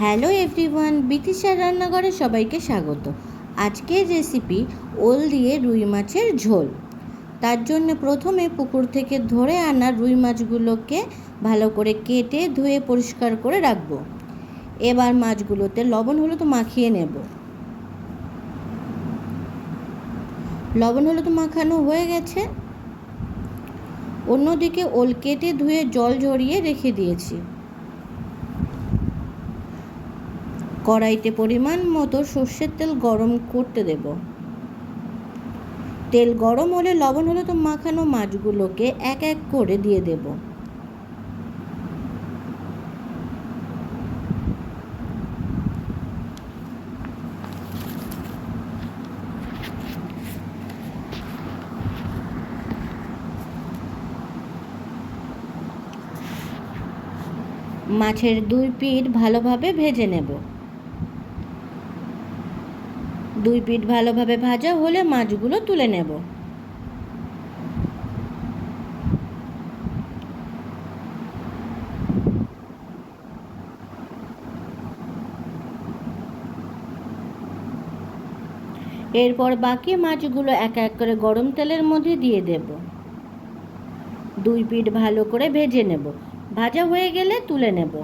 Hello everyone, বিতিশার রান্নাঘরে সবাইকে স্বাগত। আজকের রেসিপি ওল দিয়ে রুই মাছের ঝোল। তার জন্য প্রথমে পুকুর থেকে ধরে আনা রুই মাছগুলোকে ভালো করে কেটে ধুয়ে পরিষ্কার করে রাখব। এবার মাছগুলোতে লবণ হলুদ মাখিয়ে নেব। লবণ হলুদ মাখানো হয়ে গেছে। অন্যদিকে ওল কেটে ধুয়ে জল ঝরিয়ে রেখে দিয়েছি। কড়াইতে পরিমাণ মতো সর্ষের তেল গরম করতে দেব। তেল গরম হলে লবণ হলে তো মাখানো মাছগুলোকে এক এক করে দিয়ে দেব। মাছের দুই পিঠ ভালোভাবে ভেজে নেব। দুই পিঠ ভালোভাবে ভাজা হলে মাছগুলো তুলে নেব। এরপর বাকি মাছগুলো এক এক করে গরম তেলের মধ্যে দিয়ে দেব। দুই পিঠ ভালো করে ভেজে নেব। ভাজা হয়ে গেলে তুলে নেব।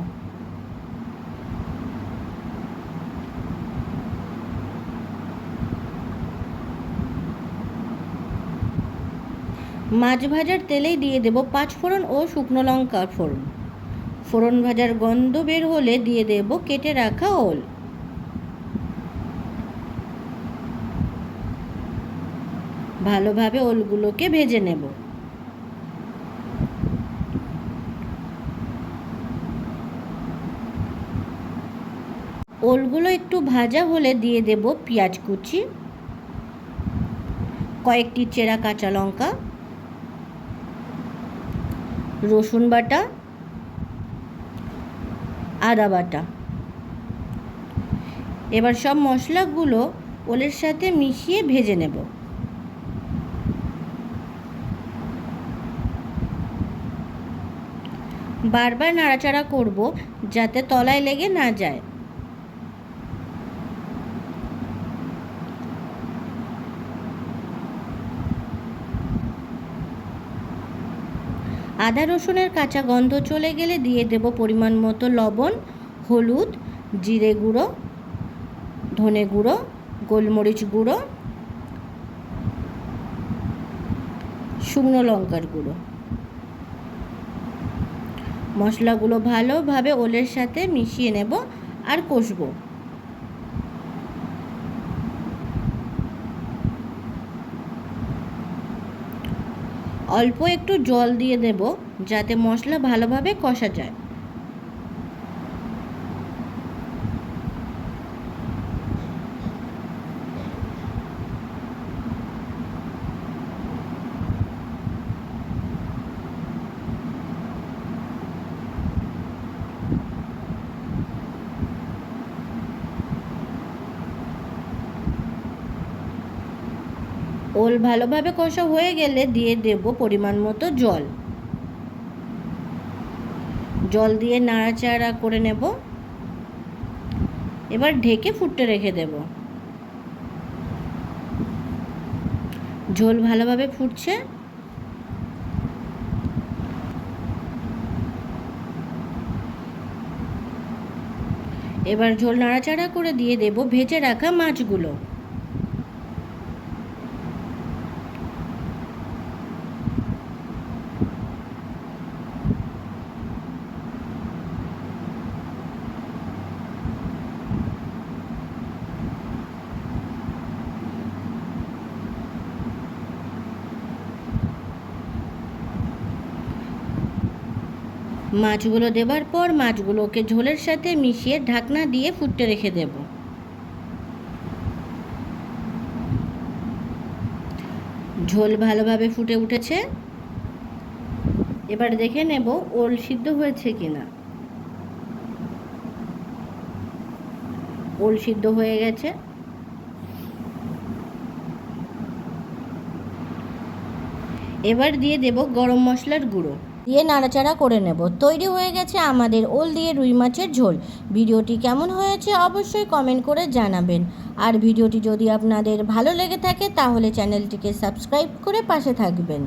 মাছ ভাজার তেলেই দিয়ে দেব পাঁচ ফোড়ন ও শুকনো লঙ্কা ফোড়ন। ফোড়ন ভাজার গন্ধ বের হলে দিয়ে দেব কেটে রাখা ওল। ভালোভাবে ওলগুলোকে ভেজে নেব। ওলগুলো একটু ভাজা হলে দিয়ে দেব পেঁয়াজ কুচি, কয়েকটি চেরা কাঁচা লঙ্কা রসুন বাটা, আদা বাটা। এবার সব মশলাগুলো ওলের সাথে মিশিয়ে ভেজে নেব। বারবার নাড়াচাড়া করব যাতে তলায় লেগে না যায়। আদা রসুনের কাঁচা গন্ধ চলে গেলে দিয়ে দেব পরিমাণ মতো লবণ, হলুদ, জিরে গুঁড়ো, ধনে গুঁড়ো, গোলমরিচ গুঁড়ো, শুকনো লঙ্কার গুঁড়ো। মশলাগুলো ভালোভাবে ওলের সাথে মিশিয়ে নেব আর কষবো। অল্প একটু জল দিয়ে দেব যাতে মশলা ভালোভাবে কষা যায়। ওল ভালোভাবে কষা হয়ে গেলে দিয়ে দেব পরিমাণ মতো জল। জল দিয়ে নাড়াচাড়া করে নেব। এবার ঢেকে ফুটতে রেখে দেব। ঝোল ভালোভাবে ফুটছে। এবার ঝোল নাড়াচাড়া করে দিয়ে দেব ভেজে রাখা মাছগুলো। মাছগুলো দেবার পর মাছগুলোকে ঝোলের সাথে মিশিয়ে ঢাকনা দিয়ে ফুটতে রেখে দেব। ঝোল ভালোভাবে ফুটে উঠেছে। এবার দেখে নেব ওল সিদ্ধ হয়েছে কিনা। ওল সিদ্ধ হয়ে গেছে। এবার দিয়ে দেব গরম মশলার গুঁড়ো। দিয়ে নাড়াচাড়া করে নেব। তৈরি হয়ে গেছে আমাদের ওল দিয়ে রুই মাছের ঝোল। ভিডিওটি কেমন হয়েছে অবশ্যই কমেন্ট করে জানাবেন। আর ভিডিওটি যদি আপনাদের ভালো লেগে থাকে তাহলে চ্যানেলটিকে সাবস্ক্রাইব করে পাশে থাকবেন।